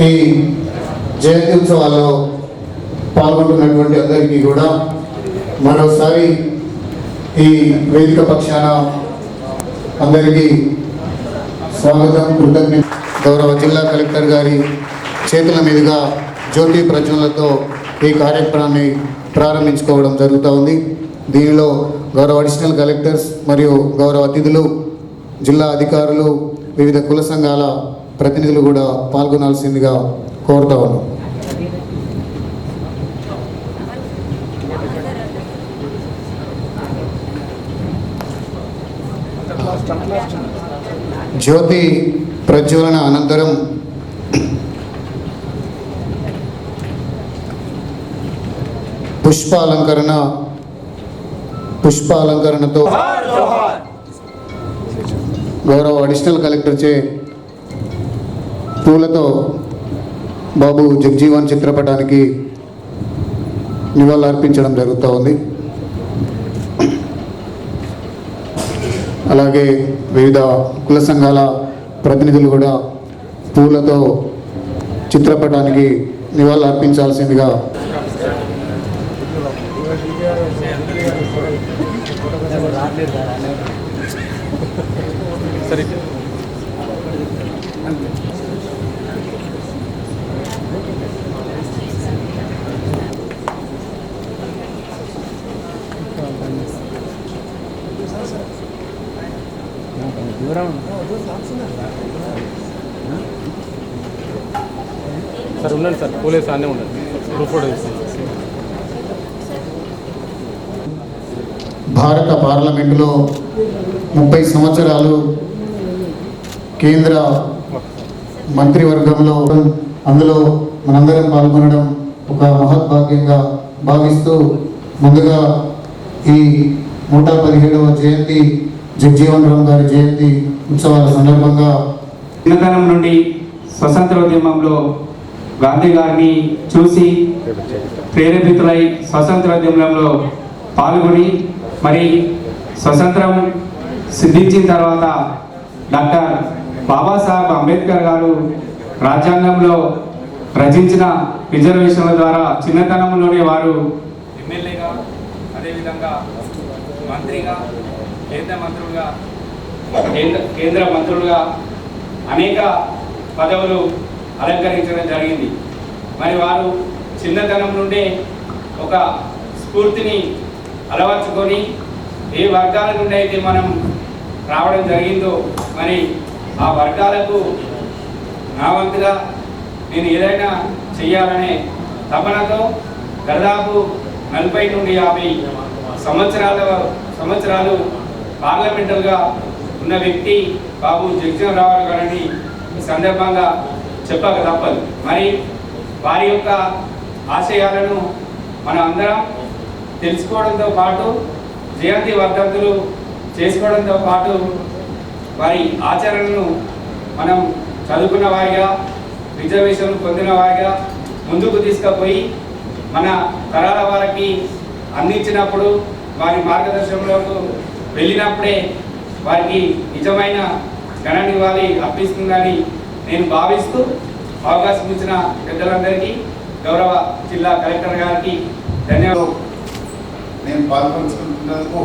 ఈ జయంతి ఉత్సవాల్లో పాల్గొంటున్నటువంటి అందరికీ కూడా మరోసారి ఈ వేదిక పక్షాన అందరికీ స్వాగతం కృతజ్ఞ గౌరవ జిల్లా కలెక్టర్ గారి చేతుల మీదుగా జ్యోతి ప్రజ్వలతో ఈ కార్యక్రమాన్ని ప్రారంభించుకోవడం జరుగుతూ ఉంది. దీనిలో గౌరవ అడిషనల్ కలెక్టర్స్ మరియు గౌరవ అతిథులు జిల్లా అధికారులు వివిధ కుల సంఘాల ప్రతినిధులు కూడా పాల్గొనాల్సిందిగా కోరుతా ఉన్నాం జ్యోతి ప్రజ్వలన అనంతరం పుష్పాలంకరణ పుష్పాలంకరణతో గౌరవ అడిషనల్ కలెక్టర్ చే పూలతో బాబు జగ్జీవన్ చిత్రపటానికి నివాళులర్పించడం జరుగుతూ ఉంది. అలాగే వివిధ కుల సంఘాల ప్రతినిధులు కూడా పూలతో చిత్రపటానికి నివాళులు అర్పించాల్సిందిగా సరే. ఉండండి సార్. పోలీస్ అన్నీ ఉండండి. గ్రూప్ ఫోటో భారత పార్లమెంటులో ముప్పై సంవత్సరాలు కేంద్ర మంత్రివర్గంలో అందులో మనందరం పాల్గొనడం ఒక మహద్భాగ్యంగా భావిస్తూ ముందుగా ఈ నూట పదిహేడవ జయంతి జగ్జీవన్ రామ్ గారి జయంతి ఉత్సవాల సందర్భంగా చిన్నతనం నుండి స్వతంత్రోద్యమంలో గాంధీ గారిని చూసి ప్రేరేపితులై స్వతంత్రోద్యమంలో పాల్గొని మరి స్వతంత్రం సిద్ధించిన తర్వాత డాక్టర్ బాబాసాహెబ్ అంబేద్కర్ గారు రాజ్యాంగంలో రచించిన రిజర్వేషన్ల ద్వారా చిన్నతనంలోనే వారు ఎమ్మెల్యేగా అదేవిధంగా మంత్రిగా కేంద్ర మంత్రులుగా కేంద్ర కేంద్ర మంత్రులుగా అనేక పదవులు అలంకరించడం జరిగింది. మరి వారు చిన్నతనం నుండే ఒక స్ఫూర్తిని అలవర్చుకొని ఏ వర్గాల నుండి అయితే మనం రావడం జరిగిందో మరి ఆ వర్గాలకు నా వంతుగా నేను ఏదైనా చేయాలనే తపనతో దాదాపు నలభై నుండి యాభై సంవత్సరాల సంవత్సరాలు పార్లమెంటర్గా ఉన్న వ్యక్తి బాబు జగజీవనరావు రావు గారిని సందర్భంగా చెప్పక తప్పదు. మరి వారి యొక్క ఆశయాలను మనం అందరం తెలుసుకోవడంతో పాటు జయంతి వర్ధంతులు చేసుకోవడంతో పాటు వారి ఆచరణను మనం చదువుకున్న వారిగా రిజర్వేషన్లు పొందిన వారిగా ముందుకు తీసుకుపోయి మన తరాల వారికి అందించినప్పుడు వారి మార్గదర్శనంలోకి వెళ్ళినప్పుడే వారికి నిజమైన గణాన్ని వారి అర్పిస్తుందని నేను భావిస్తూ అవకాశం ఇచ్చిన పెద్దలందరికీ గౌరవ జిల్లా కలెక్టర్ గారికి ధన్యవాదాలు. నేను పాల్పంచుకుంటున్నందుకు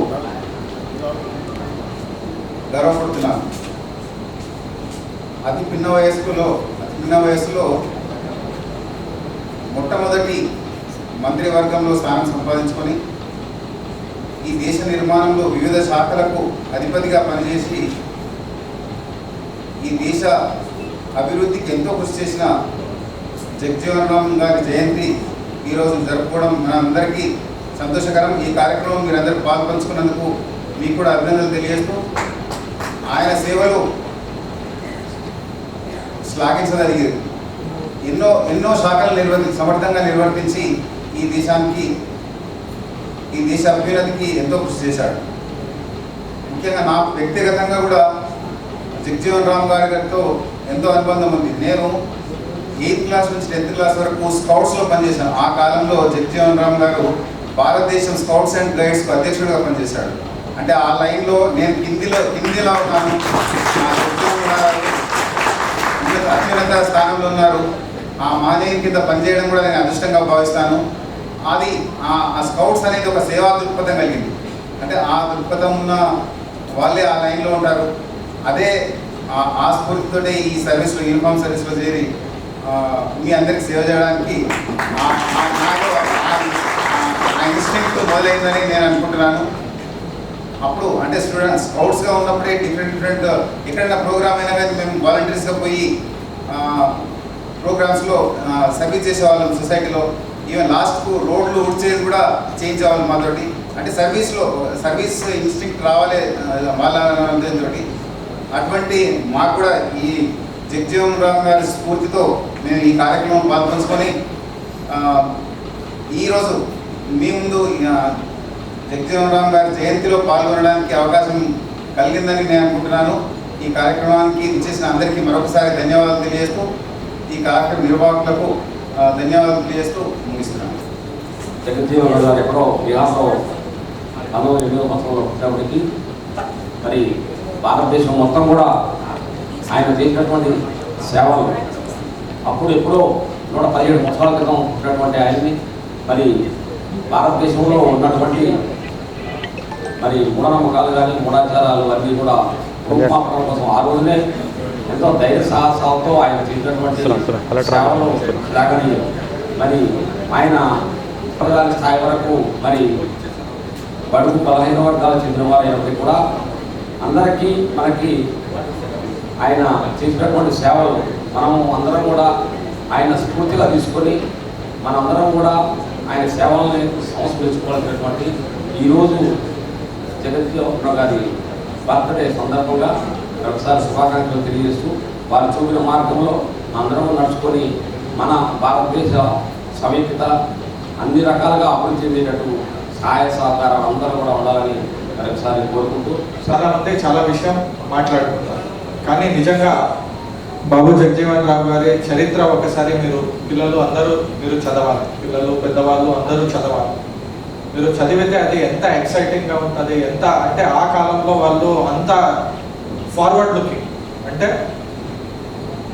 గర్వపడుతున్నాను అతి పిన్న వయస్సులో అతి పిన్న వయస్సులో మొట్టమొదటి మంత్రివర్గంలో స్థానం సంపాదించుకొని ఈ దేశ నిర్మాణంలో వివిధ శాఖలకు అధిపతిగా పనిచేసి ఈ దేశ అభివృద్ధికి ఎంతో కృషి చేసిన జగ్జీవన్ రామ్ గారి జయంతి ఈరోజు జరుపుకోవడం మన అందరికీ సంతోషకరం. ఈ కార్యక్రమం మీరందరూ పాల్పంచుకున్నందుకు మీకు కూడా అభినందనలు తెలియజేస్తూ ఆయన సేవలు శ్లాఘించగలిగేది ఎన్నో ఎన్నో శాఖలు నిర్వర్తి సమర్థంగా నిర్వర్తించి ఈ దేశానికి ఈ దేశ అభ్యున్నతికి ఎంతో కృషి చేశాడు ముఖ్యంగా నా వ్యక్తిగతంగా కూడా జగ్జీవన్ రామ్ గారి గారితో ఎంతో అనుబంధం ఉంది. నేను ఎయిత్ క్లాస్ నుంచి టెన్త్ క్లాస్ వరకు స్కౌట్స్లో పనిచేశాను. ఆ కాలంలో జగజీవన్ రామ్ గారు భారతదేశం స్కౌట్స్ అండ్ గైడ్స్కు అధ్యక్షుడిగా పనిచేశాడు. అంటే ఆ లైన్లో నేను కిందిలో కిందిలో ఉన్నాను అత్యున్నత స్థానంలో ఉన్నారు. ఆ మానేయం కింద పనిచేయడం కూడా నేను అదృష్టంగా భావిస్తాను. అది ఆ- ఆ స్కౌట్స్ అనేది ఒక సేవా దృక్పథం కలిగింది. అంటే ఆ దృక్పథం ఉన్న వాళ్ళే ఆ లైన్లో ఉంటారు. అదే ఆ- ఆ స్ఫూర్తితోటే ఈ సర్వీస్లో యూనిఫామ్ సర్వీస్లో చేరి మీ అందరికి సేవ చేయడానికి ఆ- ఇన్స్టింక్ట్ మొదలైందని నేను అనుకుంటున్నాను. అప్పుడు అంటే స్టూడెంట్ స్కౌట్స్గా ఉన్నప్పుడే డిఫరెంట్ డిఫరెంట్ ఎక్కడైనా ప్రోగ్రామ్ అయినా కానీ మేము వాలంటీర్స్గా పోయి ప్రోగ్రామ్స్లో సర్వీస్ చేసేవాళ్ళం సొసైటీలో ఈవెన్ లాస్ట్కు రోడ్లు ఉడ్చేది కూడా చేయించేవాళ్ళం మాతోటి. అంటే సర్వీస్లో సర్వీస్ ఇన్స్టింక్ట్ రావాలి ఆ, వాళ్ళ తోటి అటువంటి మాకు కూడా ఈ జగ్జీవన్ రామ్ గారి స్ఫూర్తితో మేము ఈ కార్యక్రమం పాల్పంచుకొని ఈరోజు మీ ముందు జగ్జీవన్ రామ్ గారి జయంతిలో పాల్గొనడానికి అవకాశం కలిగిందని నేను అనుకుంటున్నాను. ఈ కార్యక్రమానికి ఇచ్చేసిన అందరికీ మరొకసారి ధన్యవాదాలు తెలియజేస్తూ ఈ కార్యక్రమ నిర్వాహకులకు ధన్యవాదాలు తెలియజేస్తూ ముగిస్తున్నాను. జగజ్జీవన్ గారు ఎక్కడో బిహార్లో పంతొమ్మిది పుట్టినప్పటికీ మరి భారతదేశం మొత్తం కూడా ఆయన చేసినటువంటి సేవలు అప్పుడు ఎప్పుడో నూట పదిహేడు సంవత్సరాల క్రితం పుట్టినటువంటి ఆయన్ని మరి భారతదేశంలో ఉన్నటువంటి మరి మూఢనమ్మకాలు కానీ మూఢాచారాలు అన్నీ కూడా రూపుమాపడం కోసం ఆ రోజునే ఎంతో ధైర్య సాహసాలతో ఆయన చేసినటువంటి సేవలు. లాగని మరి ఆయన ప్రధాని స్థాయి వరకు మరి బడుగు బలహీన వర్గాలకు చెందిన వారైనప్పటికీ కూడా అందరికీ మనకి ఆయన చేసినటువంటి సేవలు మనము అందరం కూడా ఆయన స్ఫూర్తిగా తీసుకొని మనందరం కూడా ఆయన సేవల్ని సంస్కరించుకోవాల్సినటువంటి ఈరోజు జగజ్జీవన్ గారి బర్త్డే సందర్భంగా ఒకసారి శుభాకాంక్షలు తెలియజేస్తూ వారు చూపిన మార్గంలో అందరం నడుచుకొని మన భారతదేశ సమీపత అన్ని రకాలుగా అభివృద్ధి చెందేటట్టు సహాయ సహకారాలు అందరూ కూడా ఉండాలని మరొకసారి కోరుకుంటూ చాలా మంది చాలా విషయం మాట్లాడుకుంటారు. కానీ నిజంగా బాబు జగజీవన్ రావు గారి చరిత్ర ఒకసారి మీరు పిల్లలు అందరూ మీరు చదవాలి. పిల్లలు పెద్దవాళ్ళు అందరూ చదవాలి. మీరు చదివితే అది ఎంత ఎక్సైటింగ్గా ఉంటుంది ఎంత అంటే ఆ కాలంలో వాళ్ళు అంత ఫార్వర్డ్ లుకింగ్ అంటే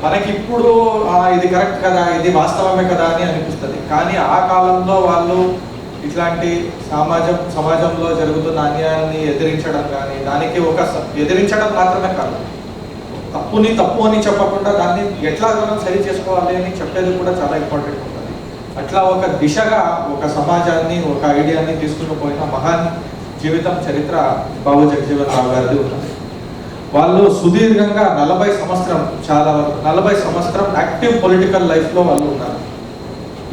మనకి ఇప్పుడు ఇది కరెక్ట్ కదా ఇది వాస్తవమే కదా అని అనిపిస్తుంది. కానీ ఆ కాలంలో వాళ్ళు ఇట్లాంటి సమాజం సమాజంలో జరుగుతున్న అన్యాయాన్ని ఎదిరించడం కానీ దానికి ఒక ఎదిరించడం మాత్రమే కాదు. తప్పుని తప్పు అని చెప్పకుండా దాన్ని ఎట్లా మనం సరి చేసుకోవాలి అని చెప్పేది కూడా చాలా ఇంపార్టెంట్ ఉంటుంది. అట్లా ఒక దిశగా ఒక సమాజాన్ని ఒక ఐడియాని తీసుకుని పోయిన మహాన్ జీవితం చరిత్ర బాబు జగజీవన్ రావు గారిది ఉన్నది. వాళ్ళు సుదీర్ఘంగా నలభై సంవత్సరం చాలా వరకు నలభై సంవత్సరం యాక్టివ్ పొలిటికల్ లైఫ్లో వాళ్ళు ఉన్నారు.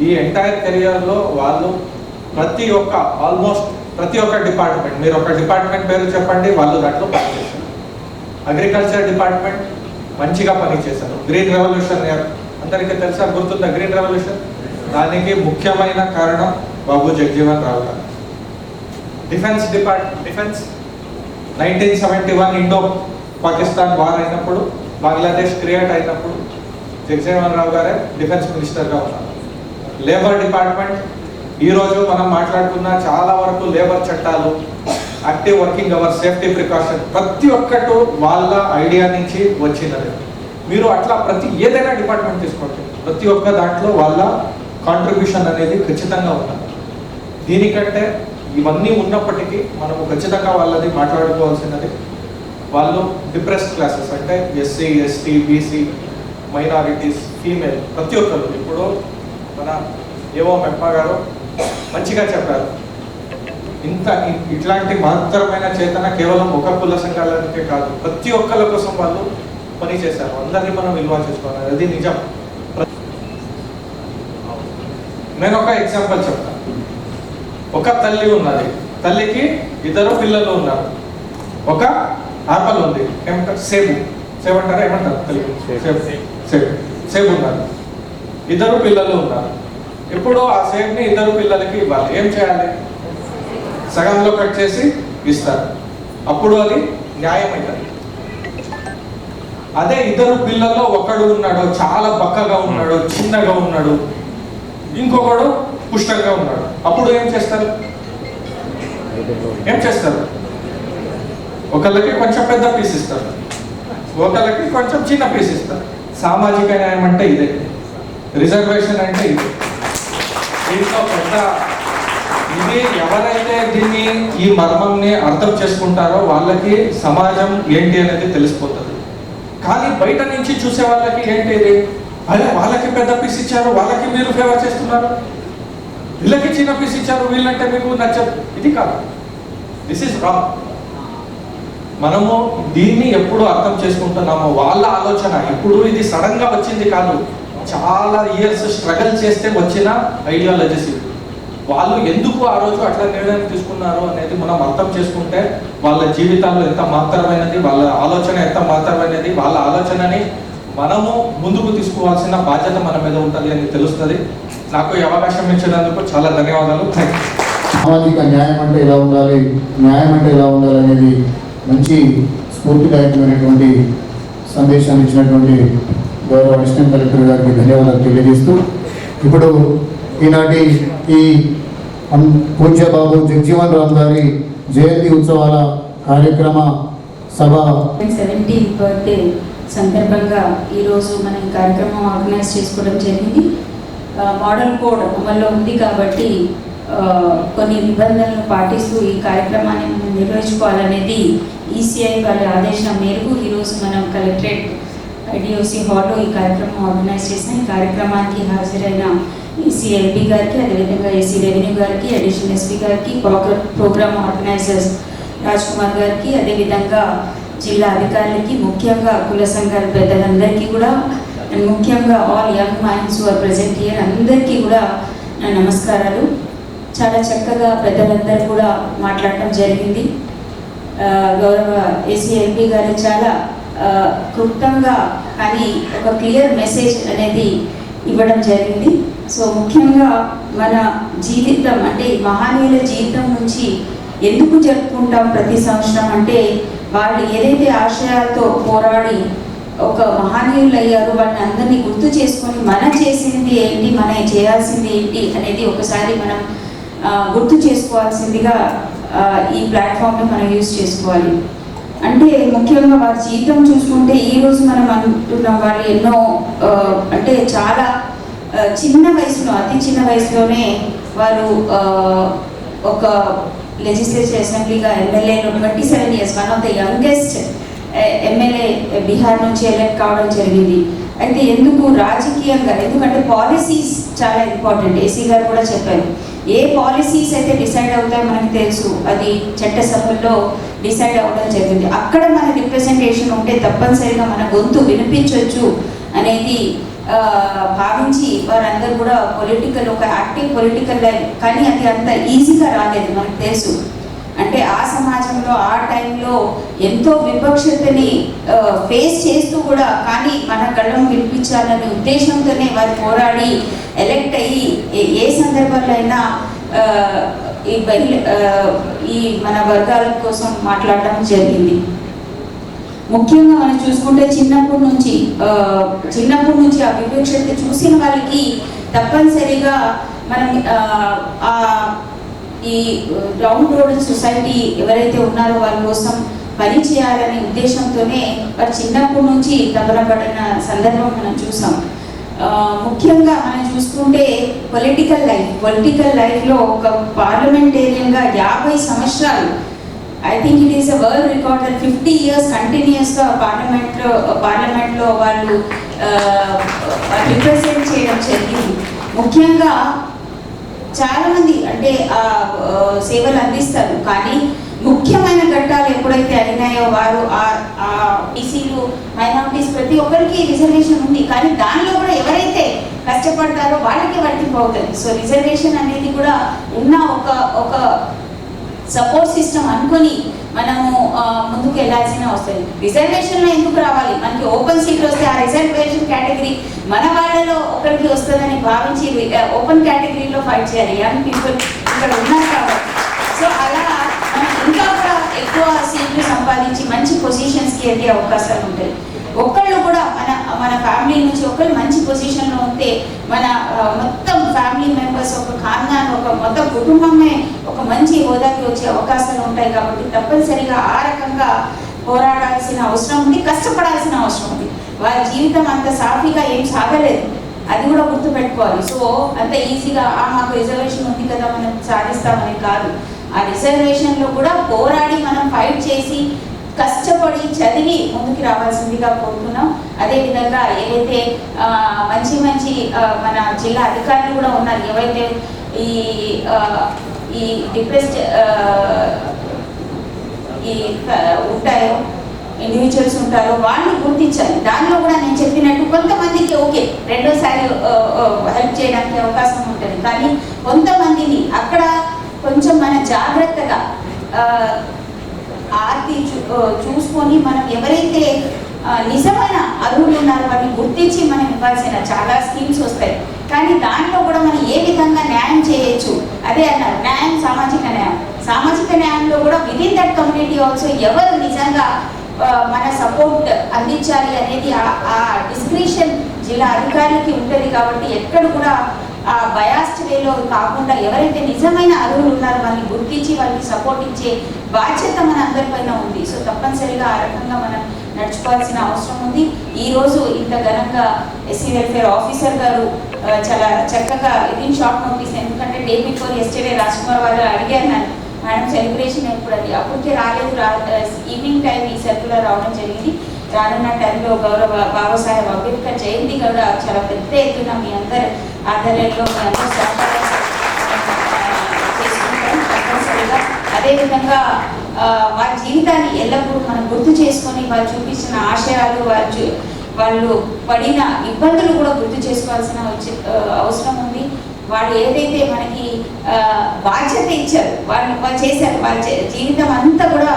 ఈ ఎంటైర్ కెరియర్లో వాళ్ళు ప్రతి ఒక్క ఆల్మోస్ట్ ప్రతి ఒక్క డిపార్ట్మెంట్ మీరు ఒక డిపార్ట్మెంట్ పేరు చెప్పండి వాళ్ళు దాంట్లో పనిచేశారు అగ్రికల్చర్ డిపార్ట్మెంట్ మంచిగా పనిచేశారు. గ్రీన్ రెవల్యూషన్ అందరికీ తెలుసా? గుర్తుందా గ్రీన్ రెవల్యూషన్ దానికి ముఖ్యమైన కారణం బాబు జగజీవన్ రావు గారు. Defence depart defence nineteen seventy one Indo Pakistan war అయినప్పుడు బంగ్లాదేశ్ క్రియేట్ అయినప్పుడు జగజీవన్ రావు గారే డిఫెన్స్ మినిస్టర్గా ఉన్నారు. లేబర్ డిపార్ట్మెంట్ ఈరోజు మనం మాట్లాడుకున్న చాలా వరకు లేబర్ చట్టాలు active working hour safety precaution ప్రతి ఒక్కటి వాళ్ళ ఐడియా నుంచి వచ్చినది మీరు అట్లా ప్రతి ఏదైనా డిపార్ట్మెంట్ తీసుకోండి. ప్రతి ఒక్క దాంట్లో వాళ్ళ కాంట్రిబ్యూషన్ అనేది ఖచ్చితంగా ఉన్నది దీనికంటే ఇవన్నీ ఉన్నప్పటికీ మనము ఖచ్చితంగా వాళ్ళది మాట్లాడుకోవాల్సినది వాళ్ళు డిప్రెస్డ్ క్లాసెస్ అంటే SC ST BC minorities female ప్రతి ఒక్కరు. ఇప్పుడు మన ఏవో మెప్ప గారు మంచిగా చెప్పారు. ఇంత ఇట్లాంటి మహత్తరమైన చేతన కేవలం ఒక కుల సంఘాలకే కాదు ప్రతి ఒక్కరి కోసం వాళ్ళు పని చేశారు. అందరినీ మనం విలువ చేసుకోవాలి. అది నిజం. నేను ఒక ఎగ్జాంపుల్ చెప్తాను ఒక తల్లి ఉన్నది. తల్లికి ఇద్దరు పిల్లలు ఉన్నారు. ఒక ఆపల్ ఉంది. ఏమంటారు సేబు. సేబు అంటారా? ఏమంటారు? తెలుగు సేబు. సేబు. సేబు ఉన్నారు. ఇద్దరు పిల్లలు ఉన్నారు. ఇప్పుడు ఆ సేబ్ని ఇద్దరు పిల్లలకి ఇవ్వాలి. ఏం చేయాలి? సగంలో కట్ చేసి ఇస్తారు. అప్పుడు అది న్యాయం న్యాయమైనది అదే ఇద్దరు పిల్లల్లో ఒకడు ఉన్నాడు చాలా బక్కగా ఉన్నాడు చిన్నగా ఉన్నాడు ఇంకొకడు పుష్టంగా ఉన్నాడు. అప్పుడు ఏం చేస్తారు? ఏం చేస్తారు? ఒకళ్ళకి కొంచెం పెద్ద పీస్ ఇస్తారు. ఒకళ్ళకి కొంచెం చిన్న పీస్ ఇస్తారు. సామాజిక న్యాయం అంటే ఇదే. రిజర్వేషన్ అంటే ఇదే. దీంట్లో పెద్ద ఇది ఎవరైతే దీన్ని ఈ మర్మంని అర్థం చేసుకుంటారో వాళ్ళకి సమాజం ఏంటి అనేది తెలిసిపోతుంది. కానీ బయట నుంచి చూసే వాళ్ళకి ఏంటి ఇది? అదే వాళ్ళకి పెద్ద పీస్ ఇచ్చారు వాళ్ళకి మీరు ఫేవర్ చేస్తున్నారు. వీళ్ళకి చిన్న పీస్ ఇచ్చారు వీళ్ళంటే మీకు నచ్చదు. ఇది కాదు. దిస్ ఇస్ రాంగ్ మనము దీన్ని ఎప్పుడు అర్థం చేసుకుంటున్నామో వాళ్ళ ఆలోచన ఇప్పుడు ఇది సడన్గా వచ్చింది కాదు. చాలా ఇయర్స్ స్ట్రగల్ చేస్తే వచ్చిన ఐడియాలజీస్ ఇవి వాళ్ళు ఎందుకు ఆ రోజు అట్లా నిర్ణయం తీసుకున్నారు అనేది మనం అర్థం చేసుకుంటే వాళ్ళ జీవితాల్లో ఎంత మాత్రమైనది వాళ్ళ ఆలోచన ఎంత మాత్రమైనది వాళ్ళ ఆలోచనని మనము ముందుకు తీసుకోవాల్సిన బాధ్యత మన మీద ఉంటుంది అని తెలుస్తుంది. నాకు ఈ అవకాశం ఇచ్చినందుకు చాలా ధన్యవాదాలు. సామాజిక న్యాయం అంటే ఎలా ఉండాలి న్యాయం అంటే ఎలా ఉండాలి అనేది మంచి స్ఫూర్తిదాయకమైనటువంటి సందేశాన్ని ఇచ్చినటువంటి గౌరవ అసిస్టెంట్ కలెక్టర్ గారికి ధన్యవాదాలు తెలియజేస్తూ ఇప్పుడు ఈనాటి ఈ అం- పూజ్య బాబు జగ్జీవన్ రామ్ గారి జయంతి ఉత్సవాల కార్యక్రమ సభ. సెవెంటీ బర్త్డే సందర్భంగా ఈరోజు మనం ఈ కార్యక్రమం ఆర్గనైజ్ చేసుకోవడం జరిగింది. మోడల్ కోడ్ అమల్లో ఉంది కాబట్టి కొన్ని నిబంధనలు పాటిస్తూ ఈ కార్యక్రమాన్ని మనం నిర్వహించుకోవాలనేది ఈసీఐ వాళ్ళ ఆదేశం మేరకు ఈరోజు మనం కలెక్టరేట్ డిఓసి హాల్లో ఈ కార్యక్రమం ఆర్గనైజ్ చేసిన ఈ కార్యక్రమానికి హాజరైన ఈసీఐబి గారికి అదేవిధంగా ఏసీ రెవెన్యూ గారికి అడిషనల్ ఎస్పీ గారికి programme programme organisers Raj Kumar గారికి అదేవిధంగా జిల్లా అధికారులకి ముఖ్యంగా కుల సంఘాల పెద్దలందరికీ కూడా అండ్ ముఖ్యంగా all young minds are present here అందరికీ కూడా నా నమస్కారాలు. చాలా చక్కగా పెద్దలందరూ కూడా మాట్లాడటం జరిగింది. ఆ, గౌరవ ఏసీఎల్పీ గారు చాలా క్లుప్తంగా కానీ ఒక క్లియర్ మెసేజ్ అనేది ఇవ్వడం జరిగింది. సో ముఖ్యంగా మన జీవితం అంటే మహనీయుల జీవితం నుంచి ఎందుకు జరుపుకుంటాం ప్రతి సంవత్సరం అంటే వాళ్ళు ఏదైతే ఆశయాలతో పోరాడి ఒక మహనీయులు అయ్యారు వాళ్ళని అందరినీ గుర్తు చేసుకొని మనం చేసింది ఏంటి మన చేయాల్సింది ఏంటి అనేది ఒకసారి మనం గుర్తు చేసుకోవాల్సిందిగా ఈ ప్లాట్ఫామ్ని మనం యూజ్ చేసుకోవాలి. అంటే ముఖ్యంగా వారి జీవితం చూసుకుంటే ఈ రోజు మనం అనుకుంటున్నాం వాళ్ళు ఎన్నో అంటే చాలా చిన్న వయసులో అతి చిన్న వయసులోనే వారు ఒక లెజిస్లేచర్ అసెంబ్లీగా ఎమ్మెల్యేలో twenty seven years one of the youngest MLA Bihar నుంచి ఎలక్ట్ కావడం జరిగింది. అయితే ఎందుకు రాజకీయంగా? ఎందుకంటే పాలసీస్ చాలా ఇంపార్టెంట్ ఏసీ గారు కూడా చెప్పారు. ఏ పాలసీస్ అయితే డిసైడ్ అవుతాయో మనకు తెలుసు. అది చట్టసభల్లో డిసైడ్ అవ్వడం జరిగింది అక్కడ మన రిప్రజెంటేషన్ ఉంటే తప్పనిసరిగా మన గొంతు వినిపించవచ్చు అనేది భావించి వారందరూ కూడా పొలిటికల్ ఒక యాక్టివ్ పొలిటికల్ లైఫ్ కానీ అది అంత ఈజీగా రాలేదు. మనకు తెలుసు. అంటే ఆ సమాజంలో ఆ టైంలో ఎంతో వివక్షతని ఫేస్ చేస్తూ కూడా కానీ మన గళ్ళను వినిపించాలనే ఉద్దేశంతోనే వారు పోరాడి ఎలక్ట్ అయ్యి ఏ- సందర్భంలో అయినా ఈ బహిళ ఈ మన వర్గాల కోసం మాట్లాడడం జరిగింది. ముఖ్యంగా మనం చూసుకుంటే చిన్నప్పటి నుంచి చిన్నప్పటి నుంచి ఆ వివక్షత చూసిన వాళ్ళకి తప్పనిసరిగా మనం ఆ ఈ డౌన్ రోడ్ సొసైటీ ఎవరైతే ఉన్నారో వాళ్ళ కోసం పని చేయాలనే ఉద్దేశంతోనే వారు చిన్నప్పటి నుంచి తపన పడిన సందర్భం మనం చూసాం. ముఖ్యంగా మనం చూసుకుంటే పొలిటికల్ లైఫ్ పొలిటికల్ లైఫ్లో ఒక పార్లమెంటేరియన్గా యాభై సంవత్సరాలు I think it is a world record fifty years కంటిన్యూస్గా పార్లమెంట్లో పార్లమెంట్లో వాళ్ళు రిప్రజెంట్ చేయడం జరిగింది. ముఖ్యంగా చాలా మంది అంటే ఆ సేవలు అందిస్తారు. కానీ ముఖ్యమైన ఘట్టాలు ఎప్పుడైతే అయినాయో వారు ఆ బీసీలు మైనారిటీస్ ప్రతి ఒక్కరికి రిజర్వేషన్ ఉంది. కానీ దానిలో కూడా ఎవరైతే కష్టపడతారో వాళ్ళకి వర్తింపు అవుతుంది. సో రిజర్వేషన్ అనేది కూడా ఉన్న ఒక ఒక సపోర్ట్ సిస్టమ్ అనుకొని మనము ముందుకు వెళ్ళాల్సిన వస్తుంది రిజర్వేషన్లో ఎందుకు రావాలి? మనకి ఓపెన్ సీట్లు వస్తే ఆ రిజర్వే అనేది మన వాళ్ళలో ఒకరికి వస్తుందని భావించి ఓపెన్ కేటగిరీలో ఫైట్ చేయాలి. యంగ్ పీపుల్ ఇక్కడ ఉన్నారు కాబట్టి. సో అలా మనం ఇంకా కూడా ఎక్కువ సీట్లు సంపాదించి మంచి పొజిషన్స్కి వెళ్ళే అవకాశాలు ఉంటాయి. ఒక్కళ్ళు కూడా మన మన ఫ్యామిలీ నుంచి ఒకళ్ళు మంచి పొజిషన్లో ఉంటే మన మొత్తం ఫ్యామిలీ మెంబర్స్ ఒక ఖాన్దాన్ ఒక మొత్తం కుటుంబమే ఒక మంచి హోదాకి వచ్చే అవకాశాలు ఉంటాయి కాబట్టి తప్పనిసరిగా ఆ రకంగా పోరాడాల్సిన అవసరం ఉంది కష్టపడాల్సిన అవసరం ఉంది. వారి జీవితం అంత సాఫీగా ఏం సాగలేదు. అది కూడా గుర్తుపెట్టుకోవాలి. సో అంత ఈజీగా మాకు రిజర్వేషన్ ఉంది కదా మనం సాధిస్తామని కాదు. ఆ రిజర్వేషన్లో కూడా పోరాడి మనం ఫైట్ చేసి కష్టపడి చదివి ముందుకు రావాల్సిందిగా కోరుతున్నాం. అదేవిధంగా ఏవైతే మంచి మంచి మన జిల్లా అధికారులు కూడా ఉన్నారు. ఏవైతే ఈ ఈ డిప్రెస్డ్ ఈ ఉంటాయో ఇండివిజువల్స్ ఉంటారో వాళ్ళని గుర్తించాలి. దానిలో కూడా నేను చెప్పినట్టు కొంతమందికి ఓకే రెండోసారి హెల్ప్ చేయడానికి అవకాశం ఉంటుంది. కానీ కొంతమందిని అక్కడ కొంచెం మన జాగ్రత్తగా ఆర్తి చూ- చూసుకొని మనం ఎవరైతే నిజమైన అర్హులు ఉన్నారో వాటిని గుర్తించి మనం ఇవ్వాల్సిన చాలా స్కీమ్స్ వస్తాయి. కానీ దాంట్లో కూడా మనం ఏ విధంగా న్యాయం చేయొచ్చు? అదే అన్నారు. న్యాయం సామాజిక న్యాయం. సామాజిక న్యాయంలో కూడా విదిన్ దట్ కమ్యూనిటీ ఆల్సో ఎవరు నిజంగా మన సపోర్ట్ అందించాలి అనేది ఆ- డిస్క్రిషన్ డిస్క్రిప్షన్ జిల్లా అధికారులకి ఉంటుంది కాబట్టి ఎక్కడ కూడా ఆ బయాస్ట్ వేలో కాకుండా ఎవరైతే నిజమైన అర్హులు ఉన్నారో వాళ్ళని గుర్తించి వాళ్ళకి సపోర్ట్ ఇచ్చే బాధ్యత మన అందరిపైన ఉంది. సో తప్పనిసరిగా ఆ రకంగా మనం నడుచుకోవాల్సిన అవసరం ఉంది. ఈ రోజు ఇంత ఘనంగా ఎస్సీ వెల్ఫేర్ ఆఫీసర్ గారు చాలా చక్కగా ఇది షార్ట్ నోటీస్ ఎందుకంటే day before yesterday Raj Kumar వాళ్ళు అడిగారు నన్ను. మేడం సెలబ్రేషన్ ఎప్పుడు అది అప్పటికే రాలేదు రా ఈవినింగ్ టైం ఈ సర్కులర్ రావడం జరిగింది. రానున్న టైంలో గౌరవ బాబాసాహెబ్ అంబేద్కర్ జయంతి కూడా చాలా పెద్ద ఎత్తున మీ అందరి ఆధ్వర్యంలో మీ సహకారం చేసుకుంటాం తప్పనిసరిగా. అదేవిధంగా వారి జీవితాన్ని ఎల్లప్పుడూ మనం గుర్తు చేసుకొని వాళ్ళు చూపించిన ఆశయాలు వారు వాళ్ళు పడిన ఇబ్బందులు కూడా గుర్తు చేసుకోవాల్సిన అవసరం ఉంది. వాళ్ళు ఏదైతే మనకి బాధ్యత ఇచ్చారు వాళ్ళు వాళ్ళు చేశారు వాళ్ళ జీవితం అంతా కూడా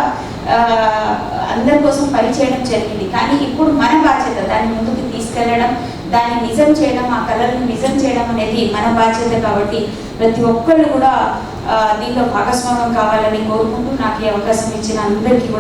అందరి కోసం పనిచేయడం జరిగింది. కానీ ఇప్పుడు మన బాధ్యత దాన్ని ముందుకు తీసుకెళ్ళడం దాన్ని నిజం చేయడం ఆ కళలను నిజం చేయడం అనేది మన బాధ్యత కాబట్టి ప్రతి ఒక్కళ్ళు కూడా దీనిలో భాగస్వామ్యం కావాలని కోరుకుంటూ నాకు ఈ అవకాశం ఇచ్చిన అందరికీ కూడా